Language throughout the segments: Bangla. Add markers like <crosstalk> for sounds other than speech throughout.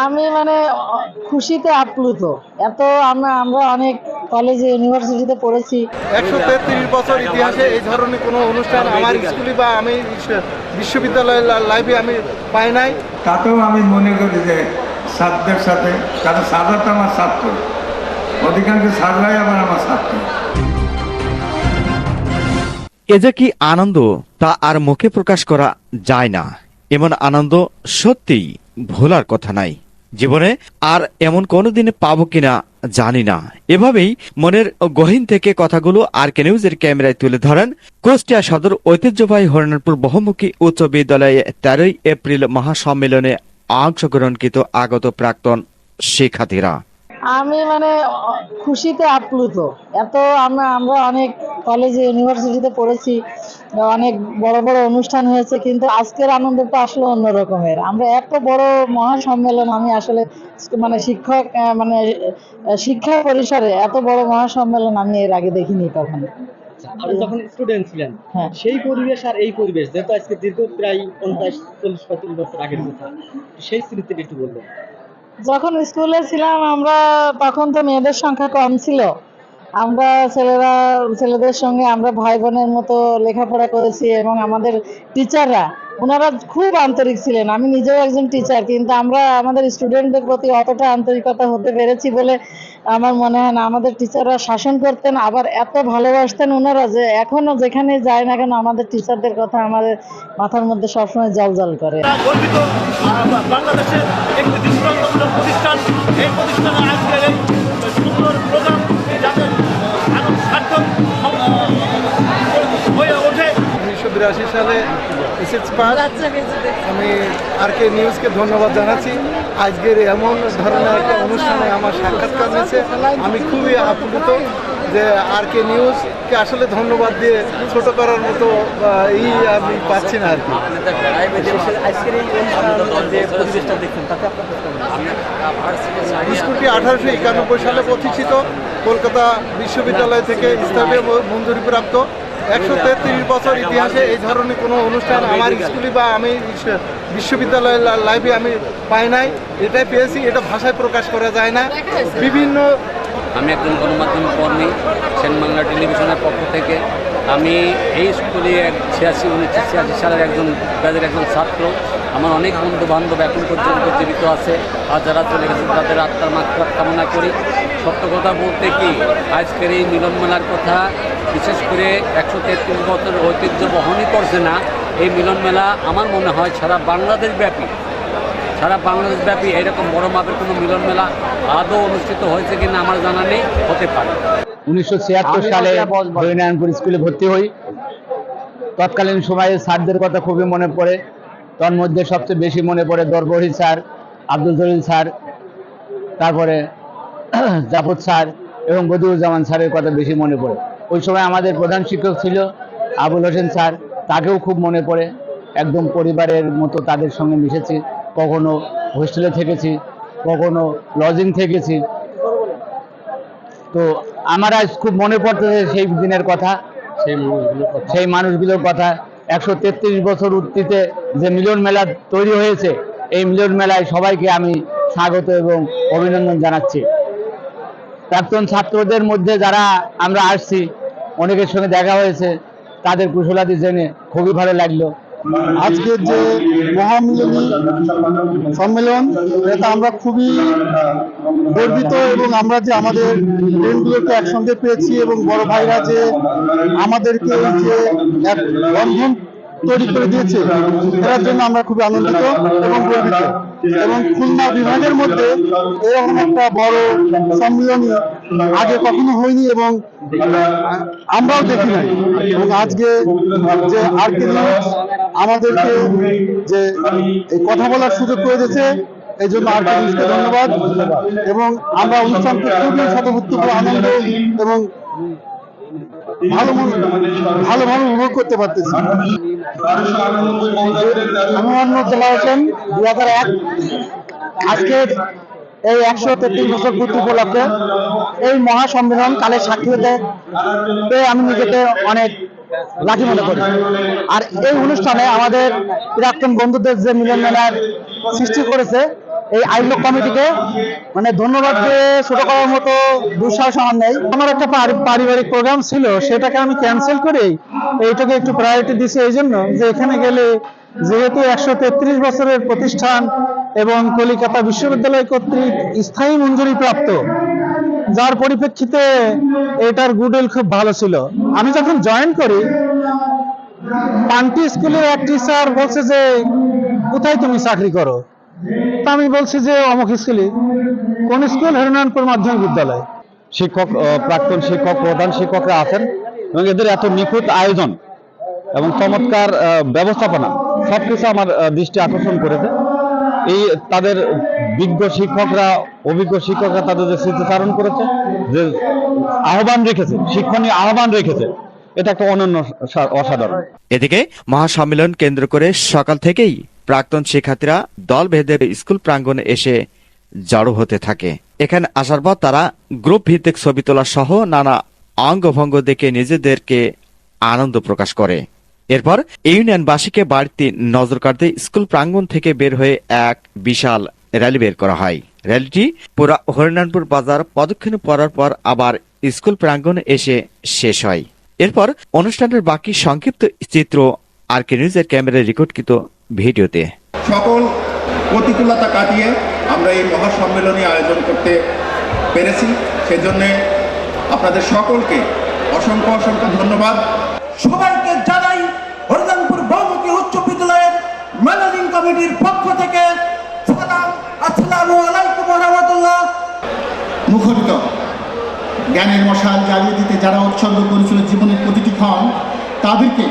আমি মানে খুশিতে আপ্লুত। এত আমরা আমরা অনেক কলেজে ইউনিভার্সিটিতে পড়েছি। একশো তেত্রিশ বছর ইতিহাসে এই ধরনের কোনো অনুষ্ঠান আমার স্কুলে বা আমি বিশ্ববিদ্যালয়ের লাইফে আমি পাই নাই। তাতেও আমি মনে করি যে ছাত্রদের সাথে কারণ সাদা তো আমার ছাত্র। অধিকাংশ ছাত্ররাই আবার আমার ছাত্র। এ যে কি আনন্দ তা আর মুখে প্রকাশ করা যায় না। এমন আনন্দ সত্যিই ভোলার কথা নাই। জীবনে, আর এমন কোনোদিনে পাব কিনা জানি না। এভাবেই মনের গহীন থেকে কথাগুলো আর কে নিউজের ক্যামেরায় তুলে ধরেন কুষ্টিয়া সদর ঐতিহ্যবাহী হরিণারপুর বহুমুখী উচ্চ বিদ্যালয়ে তেরোই এপ্রিল মহাসম্মেলনে অংশগ্রহণকৃত আগত প্রাক্তন শিক্ষার্থীরা। আমি মানে খুশিতে আপ্লুত। এত আমরা আমরা অনেক কলেজে ইউনিভার্সিটিতে পড়েছি অনেক বড় বড় অনুষ্ঠান হয়েছে কিন্তু আজকের আনন্দটা আসলে অন্য রকমের। আমরা এত বড় মহাসম্মেলন আমি আসলে মানে শিক্ষক মানে শিক্ষা পরিসরে এত বড় মহাসম্মেলন আমি এর আগে দেখিনি তখন আপনি যখন স্টুডেন্ট ছিলেন হ্যাঁ। সেই পরিবেশ আর এই পরিবেশ যেহেতু আজকে দীর্ঘ প্রায় পঞ্চাশ চল্লিশ পঁয়ত্রিশ বছর আগের কথা সেই স্মৃতিটা একটু বলবেন। যখন স্কুলে ছিলাম, আমরা তখন তো মেয়েদের সংখ্যা কম ছিল। আমরা ছেলেরা, ছেলেদের সঙ্গে আমরা ভাই বোনের মতো লেখাপড়া করেছি এবং আমাদের টিচাররা, ওনারা খুব আন্তরিক ছিলেন। আমি নিজেও একজন টিচার, কিন্তু আমরা, আমাদের স্টুডেন্টদের প্রতি অতটা আন্তরিকতা হতে পেরেছি বলে আমার মনে হয় না, আমাদের টিচাররা শাসন করতেন, আবার এত ভালোবাসতেন ওনারা যে এখনও যেখানে যায় না কেন, আমাদের টিচারদের কথা আমাদের মাথার মধ্যে সবসময় জল জল করে বাংলাদেশের একটি প্রতিষ্ঠান এই সুন্দর বিরাশি সালে এসএস পাস আমি আর কে নিউজকে ধন্যবাদ জানাচ্ছি। আজকের এমন ধরনের একটা অনুষ্ঠানে আমার সাক্ষাৎকার নিয়েছে আমি খুবই আপ্লুত যে আর কে নিউজকে আসলে ধন্যবাদ দিয়ে ছোট করার মতো ই আমি পাচ্ছি না আর কি? স্কুলটি আঠারোশো একানব্বই সালে প্রতিষ্ঠিত কলকাতা বিশ্ববিদ্যালয় থেকে স্থানীয় মঞ্জুরিপ্রাপ্ত একশো তেত্রিশ বছর ইতিহাসে এই ধরনের কোনো অনুষ্ঠান আমার স্কুলে বা আমি বিশ্ববিদ্যালয়ের লাইফে আমি পাই নাই। এটাই পেয়েছি, এটা ভাষায় প্রকাশ করা যায় না। বিভিন্ন আমি একজন গণমাধ্যম কর্মী বাংলা টেলিভিশনের পক্ষ থেকে। আমি এই স্কুলে এক ছিয়াশি, উনিশশো ছিয়াশি সালের একজন ব্যাচের একজন ছাত্র। আমার অনেক বন্ধু বান্ধব এখন পর্যন্ত জীবিত আছে। আর যারা চলে গেছে, তাদের আত্মার মাত্রা কামনা করি। সত্য কথা বলতে কি, আজকের এই মিলন মেলার কথা বিশেষ করে একশো তেত্রিশ বছর ঐতিহ্য বহনই করছে না। এই মিলন মেলা আমার মনে হয় সারা বাংলাদেশ ব্যাপী সারা বাংলাদেশ ব্যাপী এরকম বড় মাপের কোনো মিলন মেলা আদৌ অনুষ্ঠিত হয়েছে কিনা আমার জানা নেই হতে পারে। উনিশশো ছিয়াত্তর সালে হরিনারায়ণপুর স্কুলে ভর্তি হই। তৎকালীন সময়ে স্যারদের কথা খুবই মনে পড়ে। তার মধ্যে সবচেয়ে বেশি মনে পড়ে দরবহি স্যার আব্দুল জলিল স্যার তারপরে <clears throat> জাফর স্যার এবং বদিউজ্জামান স্যারের কথা বেশি মনে পড়ে। ওই সময় আমাদের প্রধান শিক্ষক ছিল আবুল হোসেন স্যার তাকেও খুব মনে পড়ে। একদম পরিবারের মতো তাদের সঙ্গে মিশেছি। কখনো হোস্টেলে থেকেছি কখনো লজিং থেকেছি। তো আমার আজ খুব মনে পড়তেছে সেই দিনের কথা সেই মানুষগুলোর কথা। সেই মানুষগুলোর কথা। একশো তেত্রিশ বছর উত্তিতে যে মিলন মেলা তৈরি হয়েছে এই মিলন মেলায় সবাইকে আমি স্বাগত এবং অভিনন্দন জানাচ্ছি। প্রাক্তন ছাত্রদের মধ্যে যারা আমরা আসছি অনেকের সঙ্গে দেখা হয়েছে, তাদের কুশলাদি জেনে খুবই ভালো লাগল। আজকের যে মহামিলনী সম্মেলন, এটা আমরা খুবই গর্বিত এবং আমরা যে আমাদের ট্রেনগুলোকে একসঙ্গে পেয়েছি এবং বড় ভাইরা যে আমাদেরকে যে এক বন্ধন তৈরি করে দিয়েছে, এটার জন্য আমরা খুবই আনন্দিত এবং গর্বিত। এবং খুলনা বিভাগের মধ্যে এরকম একটা বড় সম্মিলনী আগে কখনো হয়নি এবং আমরাও দেখি নাই। এবং আজকে যে আর কে নিউজ আমাদেরকে যে কথা বলার সুযোগ করে দিয়েছে, এই জন্য আর কে নিউজকে ধন্যবাদ। এবং আমরা অনুষ্ঠানকে খুবই শতভুত্তপুর আনন্দ এবং ভালো মন- ভালোভাবে উপভোগ করতে পারতেছি। আমি মোহাম্মদ জেলা হোসেন দুই হাজার এক, আজকের এই একশো তেত্রিশ বছর পূর্তি উপলক্ষে এই মহাসম্মেলন কালের সাক্ষী হতে পেয়ে আমি নিজেকে অনেক লাকি মনে করি। আর এই অনুষ্ঠানে আমাদের প্রাক্তন বন্ধুদের যে মিলন মেলার সৃষ্টি করেছে, এই আয়োজক কমিটিকে মানে ধন্যবাদ দিয়ে ছোট করার মতো দুঃসাহস আমার নেই। আমার একটা পারি- পারিবারিক প্রোগ্রাম ছিল, সেটাকে আমি ক্যান্সেল করে এইটাকে একটু প্রায়োরিটি দিছি এই জন্য যে এখানে গেলে যেহেতু একশো তেত্রিশ বছরের প্রতিষ্ঠান এবং কলিকাতা বিশ্ববিদ্যালয় কর্তৃক স্থায়ী মঞ্জুরি প্রাপ্ত। যার পরিপ্রেক্ষিতে এটার গুডউইল খুব ভালো ছিল। আমি যখন জয়েন করি, পান্টি স্কুলের এক টিচার বলছে যে, কোথায় তুমি চাকরি করো? তা আমি বলছি যে, অমুক স্কুলে। কোন স্কুল? হরিনারায়ণপুর মাধ্যমিক বিদ্যালয়। শিক্ষক প্রাক্তন শিক্ষক, প্রধান শিক্ষকরা আছেন এবং এদের এত নিখুঁত আয়োজন এবং চমৎকার ব্যবস্থাপনা, সবকিছু আমার দৃষ্টি আকর্ষণ করেছে। এই তাদের বিজ্ঞ শিক্ষকরা, অভিজ্ঞ শিক্ষকরা তাদের যে স্মৃতিচারণ করেছে, যে আহ্বান রেখেছে, শিক্ষণীয় আহ্বান রেখেছে, এটা একটা অনন্য অসাধারণ। এদিকে মহাসম্মেলন কেন্দ্র করে সকাল থেকেই প্রাক্তন শিক্ষার্থীরা দল ভেদে স্কুল প্রাঙ্গণে এসে জড়ো হতে থাকে। এখানে আসার পর তারা গ্রুপ ভিত্তিক ছবি তোলা সহ নানা অঙ্গভঙ্গ দেখে নিজেদেরকে আনন্দ প্রকাশ করে। এরপর ইউনিয়নবাসীকে বাড়িতে নজর কাটতে স্কুল প্রাঙ্গণ থেকে বের হয়ে এক বিশাল র্যালি বের করা হয়। র্যালিটি পুরা হরিনানপুর বাজার পদক্ষিণে পড়ার পর আবার স্কুল প্রাঙ্গণে এসে শেষ হয়। এরপর অনুষ্ঠানের বাকি সংক্ষিপ্ত চিত্র আর কে নিউজের ক্যামেরায় রেকর্ডকৃত ভিডিওতে। সকল প্রতিকূলতা কাটিয়ে আমরা এই মহাসম্মেলনী আয়োজন করতে পেরেছি। সেজন্যে আপনাদের সকলকে অসংখ্য অসংখ্য ধন্যবাদ। সবাইকে কমিটির পক্ষ থেকে সালাম আসসালামু আলাইকুম রহমতুল্লাহ। মুখরিত। জ্ঞানের মশাল জ্বালিয়ে দিতে যারা উৎসর্গ করেছিল জীবনের প্রতিটি ক্ষণ তাদেরকে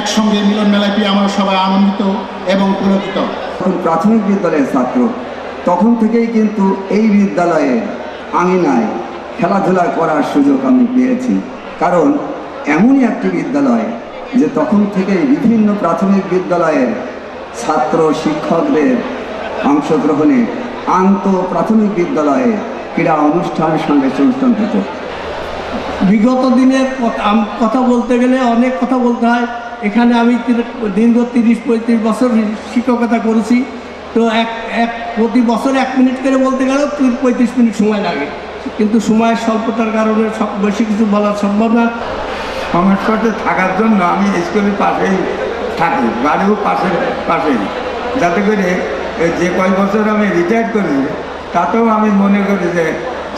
একসঙ্গে মিলন মেলায় পেয়ে আমরা সবাই আনন্দিত এবং পুলকিত প্রাথমিক বিদ্যালয়ের ছাত্র তখন থেকেই কিন্তু এই বিদ্যালয়ে আঙিনায় খেলাধুলা করার সুযোগ আমি পেয়েছি। কারণ এমনই একটি বিদ্যালয় যে তখন থেকেই বিভিন্ন প্রাথমিক বিদ্যালয়ের ছাত্র শিক্ষকদের অংশগ্রহণে আন্ত প্রাথমিক বিদ্যালয়ে ক্রীড়া অনুষ্ঠানের সঙ্গে অনুষ্ঠান বিগত দিনের কথা- বলতে গেলে অনেক কথা বলতে হয়। এখানে আমি দীর্ঘ তিরিশ পঁয়ত্রিশ বছর শিক্ষকতা করেছি। তো এক এক প্রতি বছর এক মিনিট করে বলতে গেলেও তিরিশ পঁয়ত্রিশ মিনিট সময় লাগে। কিন্তু সময়ের স্বল্পতার কারণে সব বেশি কিছু বলা সম্ভব না। সংস্কৃতে থাকার জন্য আমি স্কুলের পাশেই থাকি বাড়িও পাশে পাশেই। যাতে করে যে কয় বছর আমি রিটায়ার করি, তাতেও আমি মনে করি যে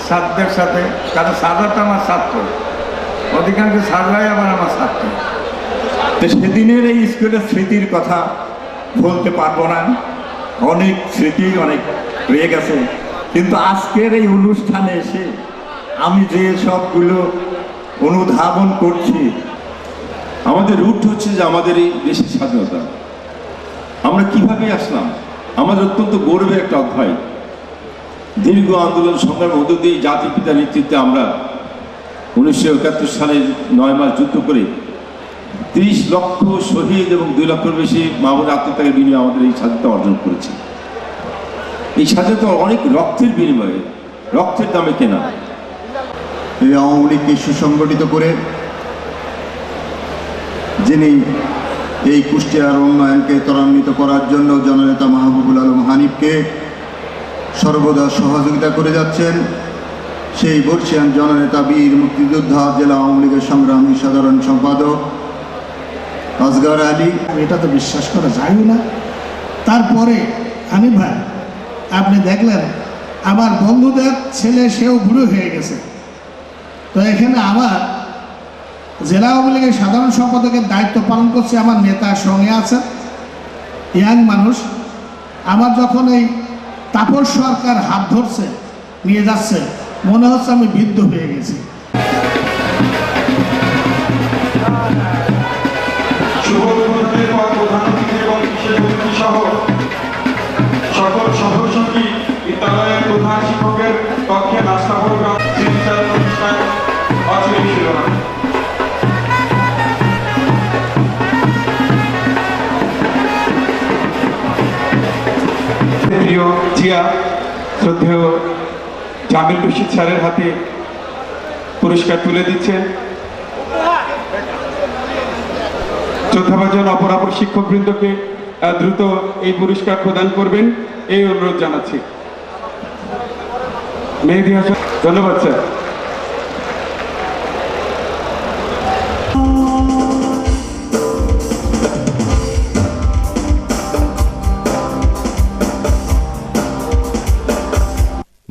ছাত্রদের সাথে, কারণ সাদা তো আমার ছাত্র অধিকাংশ সাররাই আবার আমার ছাত্র তো সেদিনের এই স্কুলের স্মৃতির কথা বলতে পারব না। অনেক স্মৃতি, অনেক রয়ে গেছে কিন্তু আজকের এই অনুষ্ঠানে এসে আমি যে সবগুলো অনুধাবন করছি আমাদের রুট হচ্ছে যে আমাদের এই দেশের স্বাধীনতা। আমরা কীভাবে আসলাম? আমাদের অত্যন্ত গৌরবের একটা অধ্যায়। দীর্ঘ আন্দোলন সংগ্রামের মধ্য দিয়ে জাতির পিতার নেতৃত্বে আমরা উনিশশো একাত্তর সালের নয় মাস যুদ্ধ করে তিরিশ লক্ষ শহীদ এবং দুই লক্ষের বেশি মামুন আত্মত্যাগের বিনিময়ে আমাদের এই স্বাধীনতা অর্জন করেছি। এই স্বাধীনতা অনেক রক্তের বিনিময়ে, রক্তের দামে কেনা। এই আওয়ামী লীগকে সুসংগঠিত করে যিনি এই কুষ্টিয়ার উন্নয়নকে ত্বরান্বিত করার জন্য জননেতা মাহবুবুল আলম হানিফকে সর্বদা সহযোগিতা করে যাচ্ছেন। সেই বর্ষিয়ান জননেতা বীর মুক্তিযোদ্ধা, জেলা আওয়ামী লীগের সংগ্রামী সাধারণ সম্পাদক আসগার আলী। এটা তো বিশ্বাস করা যায় না। তারপরে, আমি ভাই, আপনি দেখলেন, আমার বন্ধুদের ছেলে, সেও বুড়ো হয়ে গেছে। তো এখানে আমার জেলা আওয়ামী লীগের সাধারণ সম্পাদকের দায়িত্ব পালন করছে আমার নেতার সঙ্গে আছে ইয়াং মানুষ। আমার যখন এই তাপস সরকার হাত ধরছে, নিয়ে যাচ্ছে, মনে হচ্ছে আমি বৃদ্ধ হয়ে গেছি। জিয়া শ্রদ্ধেয় জামিল রশিদ স্যারের হাতে পুরস্কার তুলে দিচ্ছেন। শ্রদ্ধাভাজন অপরাপর শিক্ষকবৃন্দকে দ্রুত এই পুরস্কার প্রদান করবেন, এই অনুরোধ জানাচ্ছি। মেহেদি হাসান, ধন্যবাদ sir.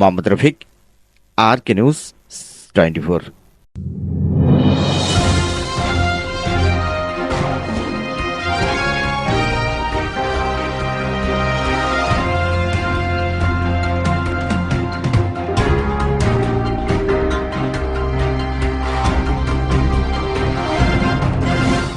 Mohammad Rafiq R K news twenty four